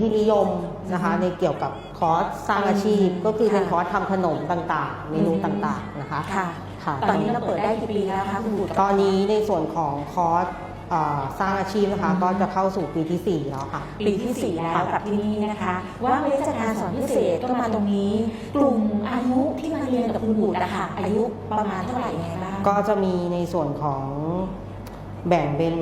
ที่นิยมนะคะในเกี่ยวกับคอร์สสร้างอาชีพอืมก็คือเป็นค่ะคอร์สทำขนมต่างๆเมนูอืมต่างๆนะคะค่ะค่ะตอนนี้เราเปิดได้กี่ปีแล้วคะคุณบุตรตอนนี้ในส่วนของคอร์สเอ่อสร้างอาชีพนะคะอืมก็จะเข้าสู่ปีที่ 4 แล้วค่ะ ปีที่ 4 แล้วกับที่นี่นะคะ ว่าเวชการสอนพิเศษก็มาตรงนี้ กลุ่มอายุที่มาเรียนกับคุณบุตรอะค่ะอายุประมาณเท่าไหร่ยังไงบ้างก็จะมีในส่วนของแบ่งเป็น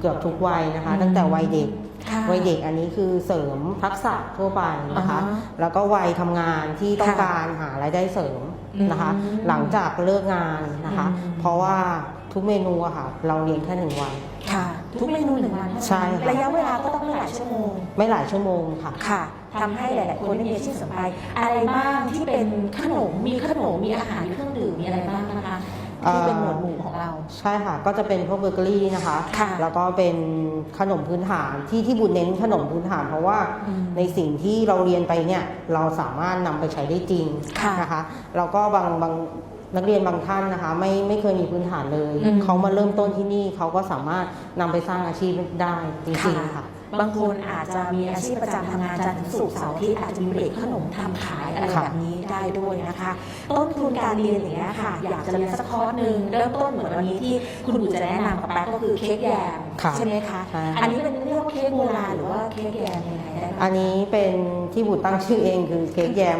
เกือบทุกวัยนะคะอืมตั้งแต่วัยเด็กค่ะ วัยเด็กอันนี้คือเสริมทักษะทั่วไปนะคะอ่าฮะแล้วก็วัยทำงานที่ต้องค่ะการหารายได้เสริมนะคะอืมหลังจากเลิกงานนะคะอืมเพราะว่าทุกเมนูอะค่ะ เราเรียนแค่หนึ่งวันค่ะ ทุกเมนูหนึ่งวันเท่านั้นใช่ค่ะระยะเวลาก็ต้องไม่หลายชั่วโมง ไม่หลายชั่วโมงค่ะค่ะทำให้หลาย ๆ คนได้มีอาชีพเสริมไปอะไรบ้างที่เป็นขนมมีขนมมีอาหารมีเครื่องดื่มมีอะไรบ้างนะคะ ที่เป็นหมวดหมู่ของเรา ใช่ค่ะ ก็จะเป็นพวกเบเกอรี่นะคะ ค่ะแล้วก็เป็นขนมพื้นฐานที่ที่บุญเน้นขนมพื้นฐาน เพราะว่าอืมในสิ่งที่เราเรียนไปเนี่ยเราสามารถนำไปใช้ได้จริงค่ะนะคะแล้วก็บางบางนักเรียนบางท่านนะคะ ไม่ไม่เคยมีพื้นฐานเลย อืมเขามาเริ่มต้นที่นี่เขาก็สามารถนำไปสร้างอาชีพได้จริงๆค่ะ บางคนอาจจะมีอาชีพประจำทำงานจันทร์ถึงศุกร์เสาร์อาทิตย์อาจจะมีเบรกขนมทำขายอะไรค่ะแบบนี้ได้ด้วยนะคะ ต้นทุนการเรียนอย่างเงี้ยค่ะ อยากจะเรียนสักคอร์สหนึ่งเริ่มต้นเหมือนวันนี้ที่คุณบุ๋จะแนะนำกับแป๊กก็คือเค้กแยมค่ะใช่ไหมคะ ใช่ อันนี้เป็นเรียกว่าเค้กโบราณหรือว่าเค้กแยมยังไงได้บ้างอันนี้เป็นที่บุตรตั้งชื่อเองคือเค้กแยม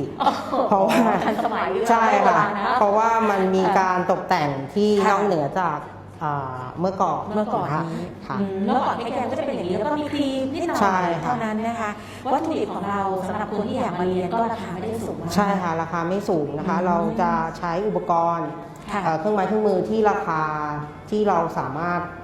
2020 เพราะว่า ทันสมัยด้วยใช่ค่ะโบราณน เพราะว่ามันมีการตกแต่งที่ค่ะ นอกเหนือจากอ่า เมื่อก่อนเมื่อก่อนนะคะนี้ค่ะอืมเมื่อก่อนเค้กแยมก็จะเป็นอย่างนี้แล้วก็มีครีมนิดหน่อยใช่ค่ะเท่านั้นนะคะวัตถุดิบของเราสำหรับคนที่อยากมาเรียนก็ราคาไม่ได้สูงมากใช่ค่ะราคาไม่สูงนะคะอืมเราจะใช้อุปกรณ์ค่ะเอ่อเครื่องไม้เครื่องมือที่ราคาที่เราสามารถเ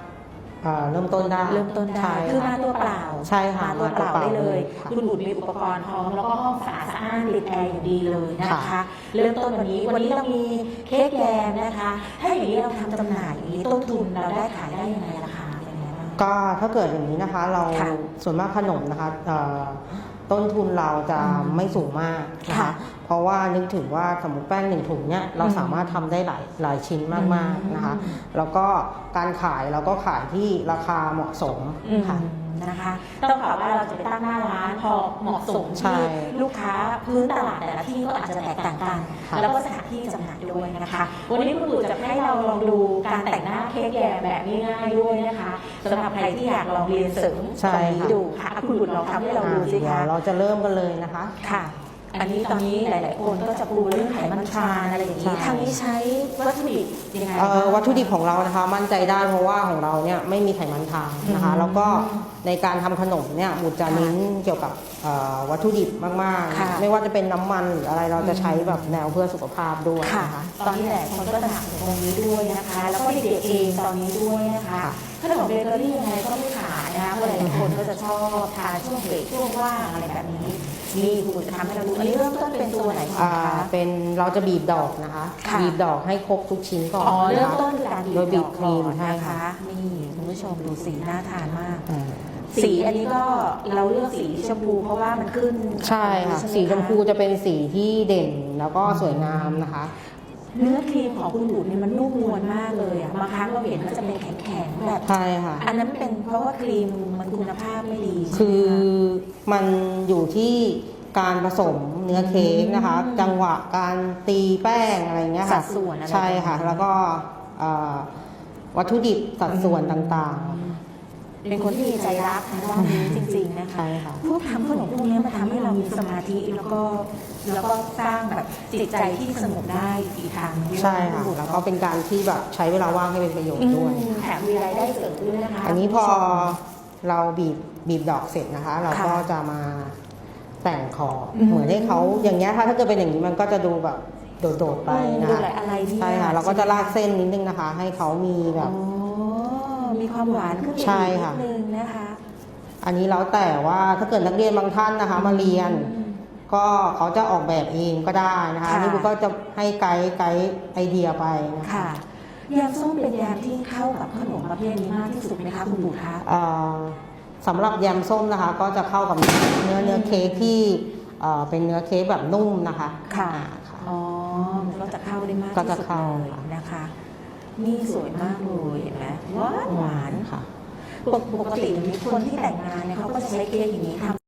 อ่อเริ่มต้นได้เริ่มต้นได้ ใช่คือมาค่ะตัวเปล่าใช่ค่ะมาตัวเปล่ามาตัวเปล่าได้เลยค่ะคุณบุตรมีอุปกรณ์พร้อมแล้วก็ห้องสะอาดสะอ้านติดแอร์อย่างดีเลยนะคะ ค่ะ เริ่มต้นวันนี้วันนี้เรามีเค้กแยมนะคะให้อย่างนี้เราทำจำหน่ายอย่างนี้ต้นทุนเราได้ขายได้ยังไงราคาเป็นยังไงบ้าง ก็ถ้าเกิดอย่างนี้นะคะ เราค่ะส่วนมากขนมนะคะเอ่อ ต้นทุนเราจะอืมไม่สูงมากนะค่ะคะ เพราะว่านึกถึงว่าสมมติแป้งหนึ่งถุงเนี่ยเราอืมสามารถทำได้หลายหลายชิ้นมากๆนะคะอืมแล้วก็การขายเราก็ขายที่ราคาเหมาะสมค่ะ นะคะ ต้องบอกว่าเราจะไปตั้งหน้าร้านพอเหมาะสมใช่ที่ลูกค้าพื้นตลาดแต่ละที่ก็อาจจะแตกต่างกัน ค่ะ แล้วก็สถานที่จำหน่ายด้วยนะคะ วันนี้คุณบุตรจะให้เราลองดูการแต่งหน้าเค้กแยมแบบง่ายๆด้วยนะคะสำหรับใครที่อยากลองเรียนเสริมใช่ตรงนี้ค่ะดูค่ะคุณบุตรลองทำให้เราดูสิเดี๋ยคะวเราจะเริ่มกันเลยนะคะ ค่ะ อันนี้ตอนนี้หลาย ๆ คนก็จะปูเรื่องไขมันทรานอะไรอย่างนี้ใช่ทางนี้ใช้วัตถุดิบยังไงเอ่อบ้างวัตถุดิบของเรานะคะ มั่นใจได้เพราะว่าของเราเนี่ยไม่มีไขมันทางนะคะอืมแล้วก็ในการทำขนมเนี่ยบุตรจะค่ะเน้นเกี่ยวกับเอ่อวัตถุดิบมาก ค่ะ ๆ ไม่ว่าจะเป็นน้ำมันหรืออะไรเราจะใช้แบบแนวเพื่อสุขภาพด้วยค่ะ นะคะ ตอนนี้หลายคนก็ตระหนักถึงตรงนี้ด้วยนะคะ แล้วก็เด็กๆเองตอนนี้ด้วยนะคะ ค่ะ ขนมเบเกอรี่ยังไงก็ไม่ขายนะคะเพราะหลายๆคนก็จะชอบทานช่วงเบรกช่วงว่างอะไรแบบนี้นี่คุณบุตรจะทำให้เราดูอันนี้เริ่มต้นเป็นตัวไหนก่อนอ่าคะเป็นเราจะบีบดอกนะคะ ค่ะ บีบดอกให้ครบทุกชิ้นก่อนอ๋อเริ่มนะคะต้นคือการบีบโดยบีดบอกก่ครีมอนใช่นะค่ะคะนี่คุณผู้ชมดูสีน่าทานมาก อ่าสีอันนี้ก็เราเลือกสีชมพูเพราะว่ามันขึ้นใช่ค่ะ ไหสีชมพูจะเป็นสีที่เด่นแล้วก็สวยงามนะคะ เนื้อครีมของคุณบุตรเนี่ยมันนุ่มนวลมากเลยอะ บางครั้งเราเห็นมันจะเป็นแข็งๆแบบใช่ค่ะ อันนั้นเป็นเพราะว่าครีมมันคุณภาพไม่ดีใช่คือไหมะมันอยู่ที่การผสมเนื้อเค้กนะคะ อืมจังหวะการตีแป้งอะไรเงี้ยสัค่ะดส่วนอะไรใช่ค่ะแบบนี้แล้วก็เอ่อวัตถุดิบสัดส่วนต่าง เป็นคนที่มีใจรักทางด้านนี้จริง ๆนะๆคะ ใช่ค่ะ พวกทำขนมพวกนี้มันทำให้เรามีสมาธิแล้วก็แล้วก็สร้างแบบจิตใจที่สงบได้อีกทางหนึ่งด้วยใช่ค่ะณบุตรแล้วก็เป็นการที่แบบใช้เวลาว่างให้เป็นประโยชน์ด้วยอืมแถมมีรายได้เสริมด้วยนะคะ อันนี้พอคุณผู้ชมเราบีบบีบดอกเสร็จนะคะ เราค่ะก็จะมาแต่งขอบอืมเหมือนให้เขาอย่างเงี้ยค่ะถ้าเกิดเป็นอย่างนี้มันก็จะดูแบบโดดๆไปนะดูคะหลายอะไรที่ใช่ค่ะ เราก็จะลากเส้นนิดนึงนะคะ ให้เขามีแบบ อ๋อ มีความหวานขึ้นไปใช่อีกนิค่ะ ดนึงนะคะ อันนี้แล้วแต่ว่าถ้าเกิดนักเรียนบางท่านนะคะ มาเรียนอืมก็เขาจะออกแบบเองก็ได้นะคะค่ะ อันนี่บุ๊กก็จะให้ไกด์ไกด์ไอเดียไปนะคะค่ะยำส้มเป็นยำที่เข้ากับขนมประเภทนี้มากที่สุดไหมคะคุณปู่คะเอ่อสำหรับยำส้มนะคะ ก็จะเข้ากับเนื้อเนื้อเค้กที่เอ่อเป็นเนื้อเค้กแบบนุ่มนะคะค่ะ อ่าค่ะ อ๋อมันก็จะเข้าได้มากก็ที่จะสุดเข้า เลยนะคะ นี่สวยมากเลยเห็นไหม หวานหวานค่ะ ปกปกติเดี๋ยวนี้คนที่แต่งงานเนี่ยเขาก็จะใช้เค้กอย่างนี้ทำ